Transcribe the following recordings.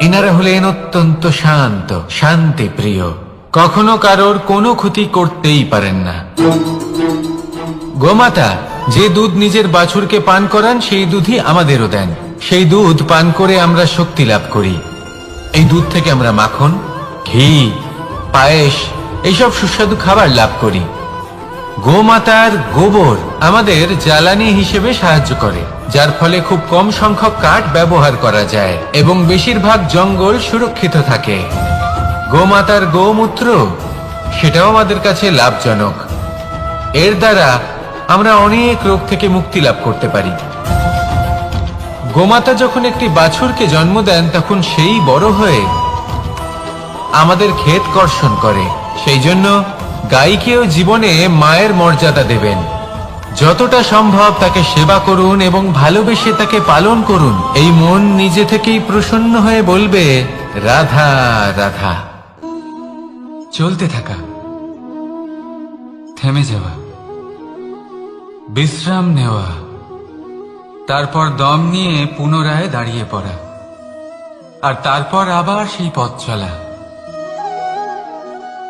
এনারা হলেন অত্যন্ত শান্ত, শান্তি প্রিয়। কখনো কারোর কোনো ক্ষতি করতেই পারেন না। গোমাতা, যে দুধ নিজের বাছুরকে পান করান, সেই দুধই আমাদেরও দেন। সেই দুধ পান করে আমরা শক্তি লাভ করি। এই দুধ থেকে আমরা মাখন, ঘি, পায়েস, এইসব সুস্বাদু খাবার লাভ করি। গোমাতার গোবর আমাদের জ্বালানি হিসেবে সাহায্য করে, যার ফলে খুব কম সংখ্যক কাঠ ব্যবহার করা যায় এবং বেশিরভাগ জঙ্গল সুরক্ষিত থাকে। গোমাতার গোমূত্র, সেটাও আমাদের কাছে লাভজনক। এর দ্বারা আমরা অনেক রোগ থেকে মুক্তি লাভ করতে পারি। গোমাতা যখন একটি বাছুরকে জন্ম দেন, তখন সেই বড় হয়ে আমাদের ক্ষেত কর্ষণ করে। সেই জন্য গাইকেও জীবনে মায়ের মর্যাদা দেবেন। যতটা সম্ভব তাকে সেবা করুন এবং ভালোবেসে তাকে পালন করুন। এই মন নিজে থেকেই প্রসন্ন হয়ে বলবে, রাধা রাধা। চলতে থাকা। থেমে যাওয়া। বিশ্রাম নেওয়া। তারপর দম নিয়ে পুনরায় দাঁড়িয়ে পড়া। আর তারপর আবার সেই পথ চলা।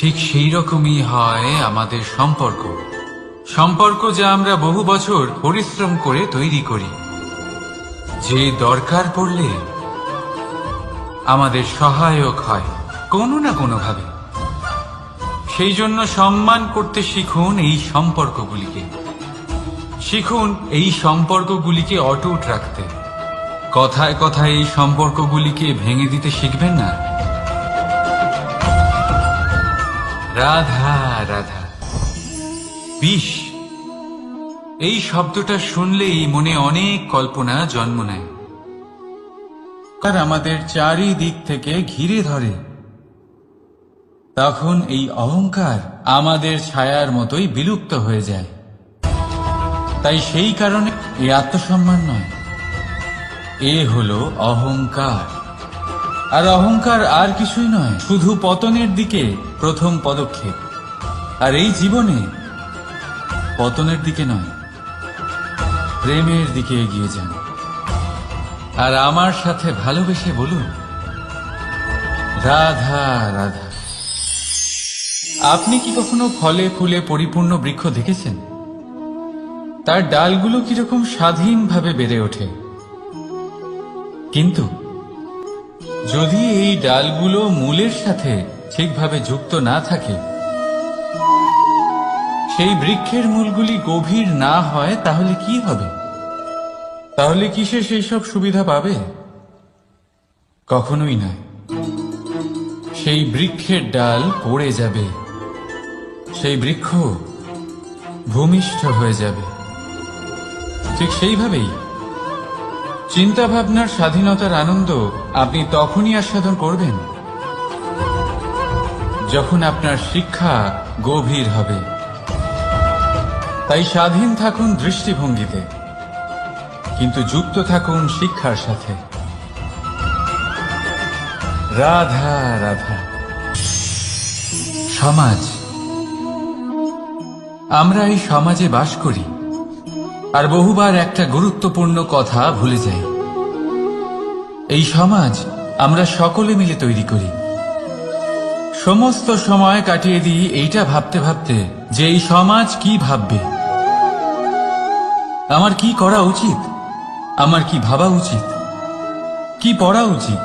ঠিক সেই রকমই হয় আমাদের সম্পর্ক। সম্পর্ক যা আমরা বহু বছর পরিশ্রম করে তৈরি করি। যে দরকার পড়লে আমাদের সহায়ক হয়, কোনো না কোনোভাবে। সেই জন্য সম্মান করতে শিখুন এই সম্পর্কগুলিকে। শিখুন এই সম্পর্কগুলিকে অটুট রাখতে। কথায় কথায় এই সম্পর্কগুলিকে ভেঙে দিতে শিখবেন না। রাধা রাধা। বিষ, এই শব্দটা শুনলেই মনে অনেক কল্পনা জন্ম নেয়। আর আমাদের চারিদিক থেকে ঘিরে ধরে। তখন এই অহংকার আমাদের ছায়ার মতোই বিলুপ্ত হয়ে যায়। তাই সেই কারণে এ আত্মসম্মান নয়। এ হলো অহংকার। আর অহংকার আর কিছুই নয়, শুধু পতনের দিকে প্রথম পদক্ষেপ। আর এই জীবনে পতনের দিকে নয়, প্রেমের দিকে এগিয়ে যান। আর আমার সাথে ভালোবেসে বলুন, রাধা রাধা। আপনি কি কখনো ফলে ফুলে পরিপূর্ণ বৃক্ষ দেখেছেন? তার ডালগুলো কীরকম স্বাধীনভাবে বেড়ে ওঠে। কিন্তু যদি এই ডালগুলো মূলের সাথে ঠিকভাবে যুক্ত না থাকে, সেই বৃক্ষের মূলগুলি গভীর না হয়, তাহলে কি হবে? তাহলে কি সে সেই সব সুবিধা পাবে? কখনোই নয়। সেই বৃক্ষের ডাল পড়ে যাবে। সেই বৃক্ষ ভূমিষ্ঠ হয়ে যাবে। ঠিক সেইভাবেই চিন্তা ভাবনার স্বাধীনতার আনন্দ আপনি তখনই আস্বাদন করবেন যখন আপনার শিক্ষা গভীর হবে। তাই স্বাধীন থাকুন দৃষ্টিভঙ্গিতে, কিন্তু যুক্ত থাকুন শিক্ষার সাথে। রাধা রাধা। সমাজ। আমরা এই সমাজে বাস করি। আর বহুবার একটা গুরুত্বপূর্ণ কথা ভুলে যাই। এই সমাজ আমরা সকলে মিলে তৈরি করি। সমস্ত সময় কাটিয়ে দিই এইটা ভাবতে ভাবতে যে এই সমাজ কি ভাববে। আমার কি করা উচিত? আমার কি ভাবা উচিত? কি পড়া উচিত?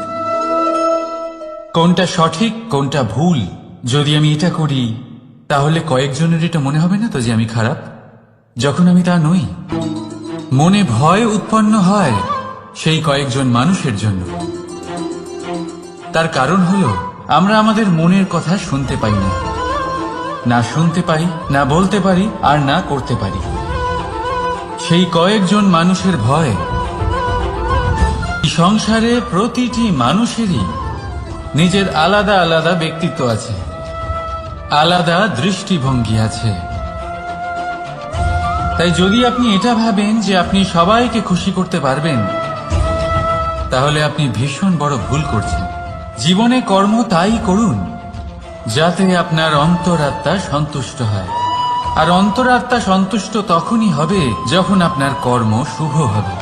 কোনটা সঠিক, কোনটা ভুল? যদি আমি এটা করি, তাহলে কয়েকজনের এটা মনে হবে না তো যে আমি খারাপ? যখন আমি তা নই, মনে ভয় উৎপন্ন হয় সেই কয়েকজন মানুষের জন্য। তার কারণ হলো, আমরা আমাদের মনের কথা শুনতে পাই না। না শুনতে পাই, না বলতে পারি, আর না করতে পারি। সেই কয়েকজন মানুষের ভয় সংসারে প্রতিটি মানুষেরই নিজের আলাদা আলাদা ব্যক্তিত্ব আছে, আলাদা দৃষ্টিভঙ্গি আছে। তাই যদি আপনি এটা ভাবেন যে আপনি সবাইকে খুশি করতে পারবেন, তাহলে আপনি ভীষণ বড় ভুল করছেন। জীবনে কর্ম তাই করুন, যাতে আপনার অন্তরাত্মা সন্তুষ্ট হয়। আর অন্তরাত্মা সন্তুষ্ট তখনই হবে যখন আপনার কর্ম শুভ হবে।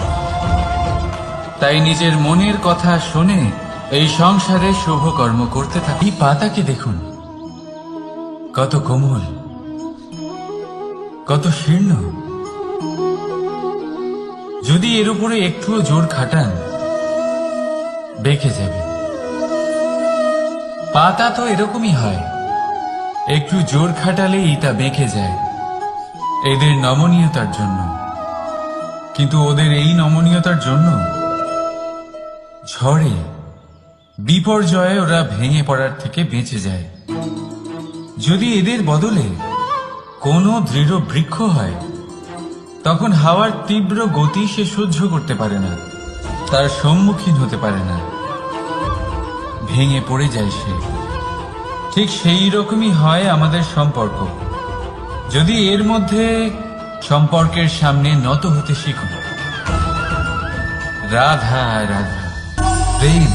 তাই নিজের মনের কথা শুনে এই সংসারে শুভ কর্ম করতে থাকি পাতাকে দেখুন। কত কোমল, কত শীর্ণ। যদি এর উপরে একটুও জোর খাটান, বেঁকে যাবে। পাতা তো এরকমই হয়। একটু জোর খাটালেই তা বেঁকে যায়, এদের নমনীয়তার জন্য। কিন্তু ওদের এই নমনীয়তার জন্য ঝড়ে, বিপর্যয়ে ওরা ভেঙে পড়ার থেকে বেঁচে যায়। যদি এদের বদলে কোনো দৃঢ় বৃক্ষ হয় তখন হাওয়ার তীব্র গতি সে সহ্য করতে পারে না। তার সম্মুখীন হতে পারে না। ভেঙে পড়ে যায় সে। ঠিক সেই রকমই হয় আমাদের সম্পর্ক। যদি এর মধ্যে সম্পর্কের সামনে নত হতে শিখুন রাধা রাধা। প্রেম।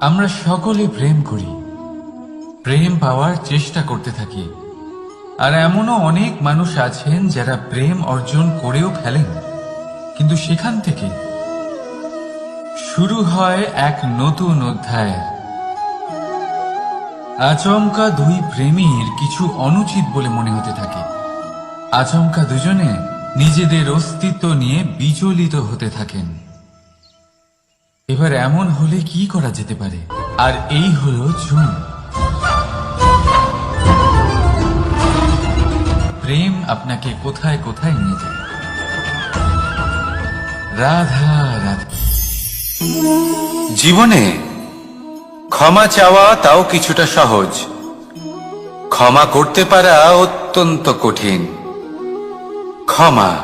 আমরা সকলে প্রেম করি। প্রেম পাওয়ার চেষ্টা করতে থাকি। আর এমনও অনেক মানুষ আছেন যারা প্রেম অর্জন করেও ফেলেন। কিন্তু সেখান থেকে শুরু হয় এক নতুন অধ্যায়। আচমকা দুই প্রেমীর কিছু অনুচিত বলে মনে হতে থাকে। আচমকা দুজনে নিজেদের অস্তিত্ব নিয়ে বিচলিত হতে থাকেন। এবার এমন হলে কি করা যেতে পারে? আর এই হলো জুন। প্রেম আপনাকে কোথায় কোথায় নিয়ে যায়? রাধা রাধা। জীবনে ক্ষমা চাওয়া তাও কিছুটা সহজ। ক্ষমা করতে পারা অত্যন্ত কঠিন। ক্ষমা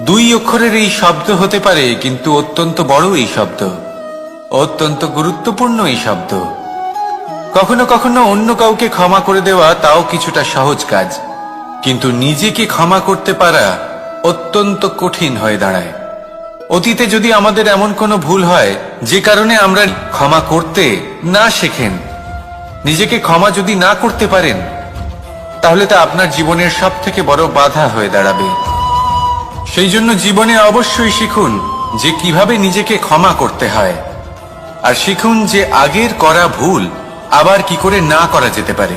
দুই অক্ষরের এই শব্দ হতে পারে, কিন্তু অত্যন্ত বড় এই শব্দ। অত্যন্ত গুরুত্বপূর্ণ এই শব্দ। কখনো কখনো অন্য কাউকে ক্ষমা করে দেওয়া তাও কিছুটা সহজ কাজ। কিন্তু নিজেকে ক্ষমা করতে পারা অত্যন্ত কঠিন হয়ে দাঁড়ায়। অতীতে যদি আমাদের এমন কোনো ভুল হয়, যে কারণে আমরা ক্ষমা করতে না শেখেন, নিজেকে ক্ষমা যদি না করতে পারেন, তাহলে তা আপনার জীবনের সব থেকে বড় বাধা হয়ে দাঁড়াবে। সেই জন্য জীবনে অবশ্যই শিখুন যে কীভাবে নিজেকে ক্ষমা করতে হয়, আর শিখুন যে আগের করা ভুল আবার কি করে না করা যেতে পারে।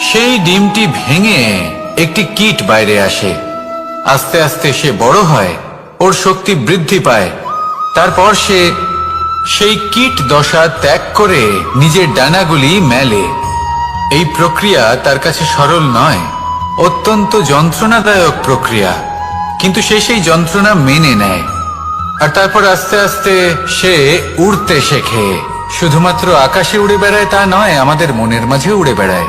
সেই ডিমটি ভেঙে একটি কীট বাইরে আসে। আস্তে আস্তে সে বড় হয়, ওর শক্তি বৃদ্ধি পায়। তারপর সে সেই কীট দশা ত্যাগ করে নিজের ডানাগুলি মেলে। এই প্রক্রিয়া তার কাছে সরল নয়, অত্যন্ত যন্ত্রণাদায়ক প্রক্রিয়া, কিন্তু সে সেই যন্ত্রণা মেনে নেয়। আর তারপর আস্তে আস্তে সে উড়তে শেখে। শুধুমাত্র আকাশে উড়ে বেড়ায় তা নয়, আমাদের মনের মাঝে উড়ে বেড়ায়।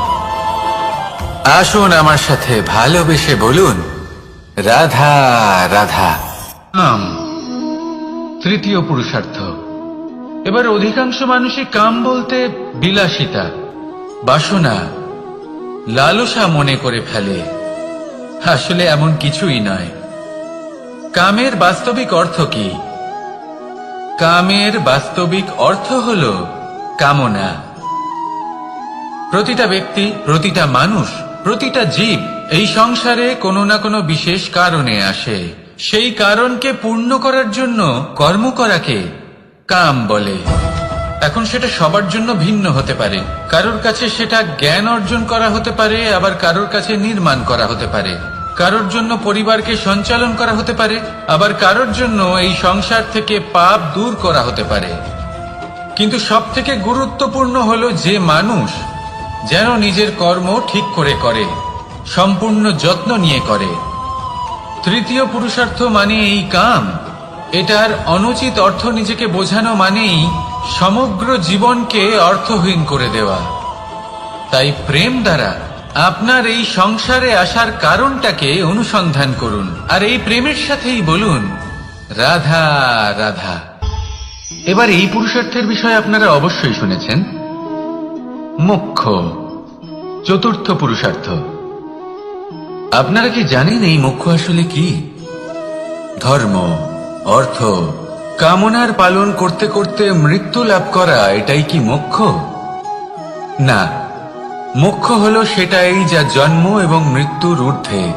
আসুন আমার সাথে ভালোবেসে বলুন, রাধা রাধা। নাম, তৃতীয় পুরুষার্থ। এবার অধিকাংশ মানুষই কাম বলতে বিলাসিতা, বাসনা, লালসা মনে করে ফেলে। আসলে এমন কিছুই নয়। কামের বাস্তবিক অর্থ কি? কামের বাস্তবিক অর্থ হল কামনা। প্রতিটা ব্যক্তি, প্রতিটা মানুষ প্রতিটা জীব এই সংসারে কোনো না কোনো বিশেষ কারণে আসে। সেই কারণকে পূর্ণ করার জন্য কর্ম করাকে কাম বলে। এখন সেটা সবার জন্য ভিন্ন হতে পারে। কারোর কাছে সেটা জ্ঞান অর্জন করা হতে পারে, আবার কারোর কাছে নির্মাণ করা হতে পারে। কারোর জন্য পরিবারকে সঞ্চালন করা হতে পারে, আবার কারোর জন্য এই সংসার থেকে পাপ দূর করা হতে পারে। কিন্তু সব থেকে গুরুত্বপূর্ণ হলো যে মানুষ যেন নিজের কর্ম ঠিক করে করে, সম্পূর্ণ যত্ন নিয়ে করে। তৃতীয় পুরুষার্থ মানে এই কাম। এটার অনুচিত অর্থ নিজেকে বোঝানো মানেই সমগ্র জীবনকে অর্থহীন করে দেওয়া। তাই প্রেম দ্বারা আপনার এই সংসারে আসার কারণটাকে অনুসন্ধান করুন। আর এই প্রেমের সাথেই বলুন, রাধা রাধা। এবার এই পুরুষার্থের বিষয়ে আপনারা অবশ্যই শুনেছেন। মুখ্য, চতুর্থ পুরুষার্থ। আপনারা কি জানেন এই মুখ্য আসলে কি? ধর্ম, অর্থ, কামনার পালন করতে করতে মৃত্যু লাভ করা, এটাই কি মোক্ষ না মোক্ষ হলো সেটাই যা জন্ম এবং মৃত্যুর ঊর্ধ্বে।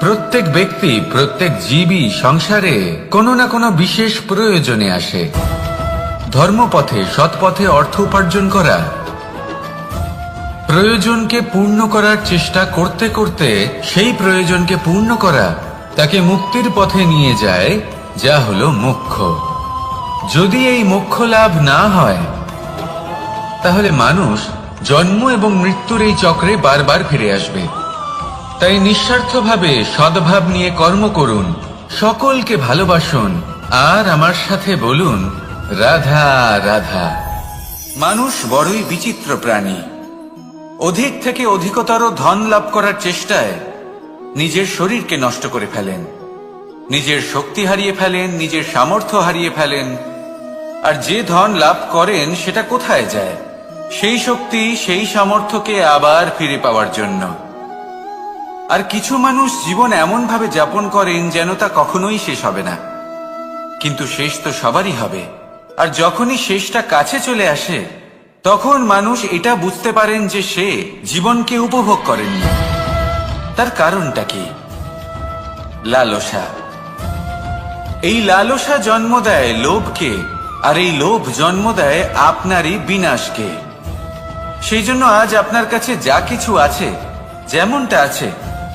প্রত্যেক ব্যক্তি, প্রত্যেক জীবই সংসারে কোনো না কোনো বিশেষ প্রয়োজনে আসে। ধর্মপথে, সৎপথে অর্থ উপার্জন করা। প্রয়োজনকে পূর্ণ করার চেষ্টা করতে করতে সেই প্রয়োজনকে পূর্ণ করা তাকে মুক্তির পথে নিয়ে যায়, যা হলো মোক্ষ। যদি এই মোক্ষ লাভ না হয়, তাহলে মানুষ জন্ম এবং মৃত্যুর এই চক্রে বারবার ফিরে আসবে। তাই নিঃস্বার্থভাবে সদ্ভাব নিয়ে কর্ম করুন, সকলকে ভালোবাসুন, আর আমার সাথে বলুন রাধা রাধা। মানুষ বড়ই বিচিত্র প্রাণী। অধিক থেকে অধিকতর ধন লাভ করার চেষ্টায় নিজের শরীরকে নষ্ট করে ফেলেন। নিজের শক্তি হারিয়ে ফেলেন, নিজের সামর্থ্য হারিয়ে ফেলেন। আর যে ধন লাভ করেন, সেটা কোথায় যায়? সেই শক্তি, সেই সামর্থ্যকে আবার ফিরে পাওয়ার জন্য। আর কিছু মানুষ জীবন এমন ভাবে যাপন করেন যেন তা কখনোই শেষ হবে না। কিন্তু শেষ তো সবারই হবে। আর যখনই শেষটা কাছে চলে আসে, তখন মানুষ এটা বুঝতে পারেন যে সে জীবনকে উপভোগ করেননি। তার কারণটা কি? লালসা। এই লালসা জন্ম দেয় লোভকে, আর এই লোভ জন্ম দেয় আপনারই বিনাশকে। সেই জন্য আজ আপনার কাছে যা কিছু আছে, যেমনটা আছে,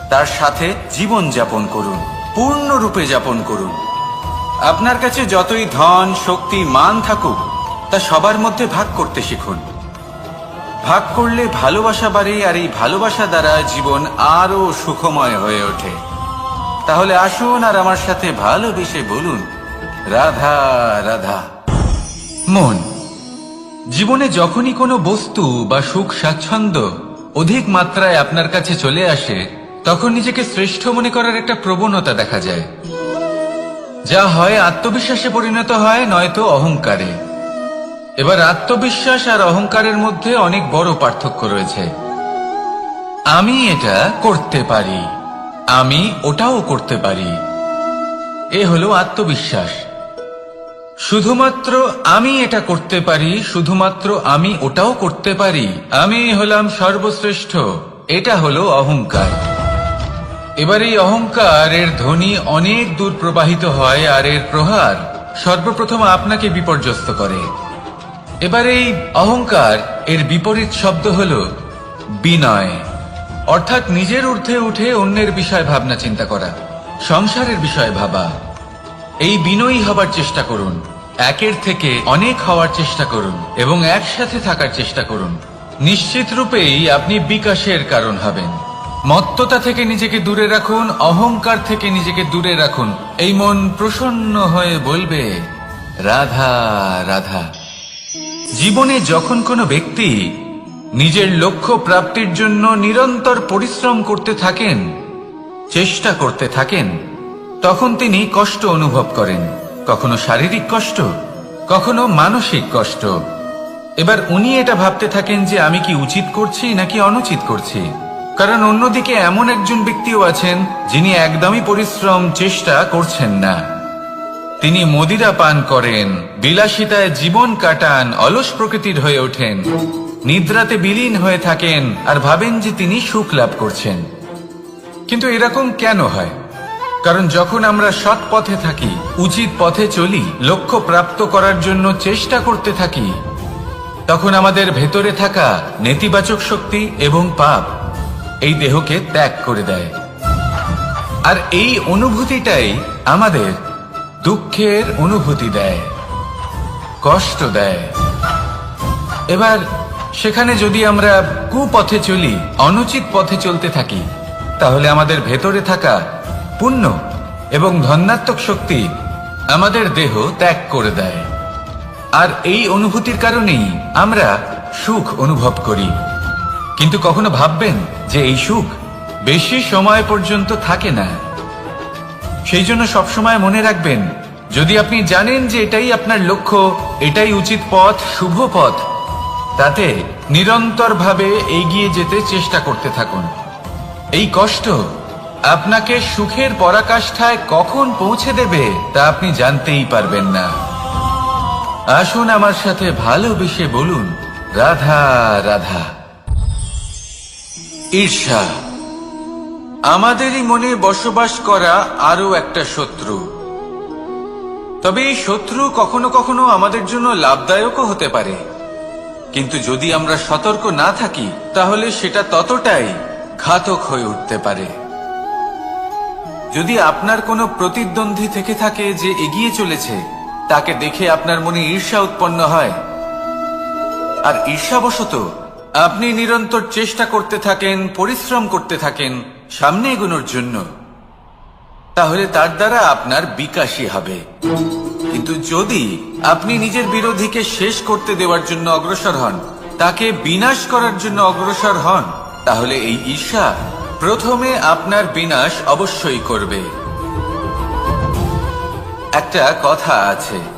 তার সাথে জীবন যাপন করুন, পূর্ণরূপে যাপন করুন। আপনার কাছে যতই ধন, শক্তি, মান থাকুক, তা সবার মধ্যে ভাগ করতে শিখুন। ভাগ করলে ভালোবাসা বাড়ে আর এই ভালোবাসা দ্বারা জীবন আরও সুখময় হয়ে ওঠে। তাহলে আসুন আর আমার সাথে ভালোবেসে বলুন, রাধা রাধা। মন, জীবনে যখনই কোনো বস্তু বা সুখ, স্বাচ্ছন্দ্য অধিক মাত্রায় আপনার কাছে চলে আসে, তখন নিজেকে শ্রেষ্ঠ মনে করার একটা প্রবণতা দেখা যায়। যা হয় আত্মবিশ্বাসে পরিণত হয়, নয়তো অহংকারে। এবার আত্মবিশ্বাস আর অহংকারের মধ্যে অনেক বড় পার্থক্য রয়েছে। আমি এটা করতে পারি, আমি ওটাও করতে পারি। এ হলো আত্মবিশ্বাস। শুধুমাত্র আমি এটা করতে পারি, শুধুমাত্র আমি ওটাও করতে পারি, আমি হলাম সর্বশ্রেষ্ঠ, এটা হলো অহংকার। এবার এই অহংকার, এর ধ্বনি অনেক দূর প্রবাহিত হয় আর এর প্রহার সর্বপ্রথম আপনাকে বিপর্যস্ত করে। এবার এই অহংকার, এর বিপরীত শব্দ হল বিনয়, অর্থাৎ নিজের ঊর্ধ্বে উঠে অন্যের বিষয় ভাবনা চিন্তা করা, সংসারের বিষয় ভাবা। এই বিনয়ী হবার চেষ্টা করুন, একের থেকে অনেক হওয়ার চেষ্টা করুন এবং একসাথে থাকার চেষ্টা করুন। নিশ্চিত রূপেই আপনি বিকাশের কারণ হবেন। মত্ততা থেকে নিজেকে দূরে রাখুন, অহংকার থেকে নিজেকে দূরে রাখুন। এই মন প্রসন্ন হয়ে বলবে, রাধা রাধা। জীবনে যখন কোনো ব্যক্তি নিজের লক্ষ্য প্রাপ্তির জন্য নিরন্তর পরিশ্রম করতে থাকেন, চেষ্টা করতে থাকেন, তখন তিনি কষ্ট অনুভব করেন। কখনো শারীরিক কষ্ট, কখনো মানসিক কষ্ট। এবার উনি এটা ভাবতে থাকেন যে আমি কি উচিত করছি নাকি অনুচিত করছি। কারণ অন্যদিকে এমন একজন ব্যক্তিও আছেন যিনি একদমই পরিশ্রম, চেষ্টা করছেন না। তিনি মদিরা পান করেন, বিলাসিতায় জীবন কাটান, অলস প্রকৃতির হয়ে ওঠেন, নিদ্রাতে বিলীন হয়ে থাকেন আর ভাবেন যে তিনি সুখ লাভ করছেন। কিন্তু এরকম কেন হয়? কারণ যখন আমরা সৎ পথে থাকি, উচিত পথে চলি, লক্ষ্য প্রাপ্ত করার জন্য চেষ্টা করতে থাকি, তখন আমাদের ভেতরে থাকা নেতিবাচক শক্তি এবং পাপ এই দেহকে ত্যাগ করে দেয়। আর এই অনুভূতিটাই আমাদের দুঃখের অনুভূতি দেয়, কষ্ট দেয়। এবার সেখানে যদি আমরা কুপথে চলি, অনুচিত পথে চলতে থাকি, তাহলে আমাদের ভেতরে থাকা পুণ্য এবং ধন্যাত্মক শক্তি আমাদের দেহ ত্যাগ করে দেয়। আর এই অনুভূতির কারণেই আমরা সুখ অনুভব করি। কিন্তু কখনো ভাববেন যে এই সুখ বেশি সময় পর্যন্ত থাকে না। সেই জন্য সবসময় মনে রাখবেন, যদি আপনি জানেন যে এটাই আপনার লক্ষ্য, এটাই উচিত পথ, শুভ পথ, তাতে নিরন্তরভাবে এগিয়ে যেতে চেষ্টা করতে থাকুন। এই কষ্ট আপনাকে সুখের পরাকাষ্ঠায় কখন পৌঁছে দেবে তা আপনি জানতেই পারবেন না। আসুন আমার সাথে ভালোবেসে বলুন, রাধা রাধা। ঈর্ষা আমাদেরই মনে বসবাস করা আরও একটা শত্রু। তবে এই শত্রু কখনো কখনো আমাদের জন্য লাভদায়কও হতে পারে। কিন্তু যদি আমরা সতর্ক না থাকি, তাহলে সেটা ততটাই ঘাতক হয়ে উঠতে পারে। যদি আপনার কোনো প্রতিদ্বন্দ্বী থেকে থাকে যে এগিয়ে চলেছে, তাকে দেখে আপনার মনে ঈর্ষা উৎপন্ন হয়। আর ঈর্ষাবশত আপনি নিরন্তর চেষ্টা করতে থাকেন, পরিশ্রম করতে থাকেন সামনে এগোনোর জন্য। তাহলে তার দ্বারা আপনার বিকাশই হবে। কিন্তু যদি আপনি নিজের বিরোধীকে শেষ করতে দেওয়ার জন্য অগ্রসর হন, তাকে বিনাশ করার জন্য অগ্রসর হন, তাহলে এই ঈর্ষা প্রথমে আপনার বিনাশ অবশ্যই করবে। একটা কথা আছে।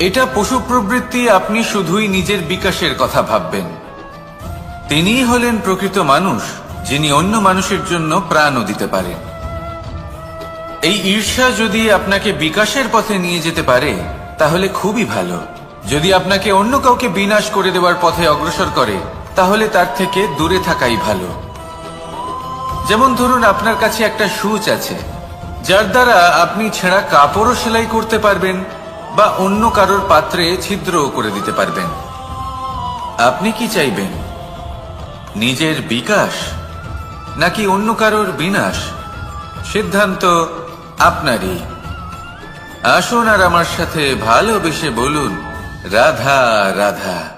এটা পশু প্রবৃত্তি আপনি শুধুই নিজের বিকাশের কথা ভাববেন। তিনিই হলেন প্রকৃত মানুষ, যিনি অন্য মানুষের জন্য প্রাণও দিতে পারেন। এই ঈর্ষা যদি আপনাকে বিকাশের পথে নিয়ে যেতে পারে, তাহলে খুবই ভালো। যদি আপনাকে অন্য কাউকে বিনাশ করে দেওয়ার পথে অগ্রসর করে, তাহলে তার থেকে দূরে থাকাই ভালো। যেমন ধরুন, আপনার কাছে একটা সুচ আছে, যার দ্বারা আপনি ছেঁড়া কাপড়ও সেলাই করতে পারবেন বা অন্য কারোর পাত্রে ছিদ্র করে দিতে পারবেন। আপনি কি চাইবেন? নিজের বিকাশ নাকি অন্য কারোর বিনাশ? সিদ্ধান্ত আপনারই। আসুন আর আমার সাথে ভালোবেসে বলুন, রাধা রাধা।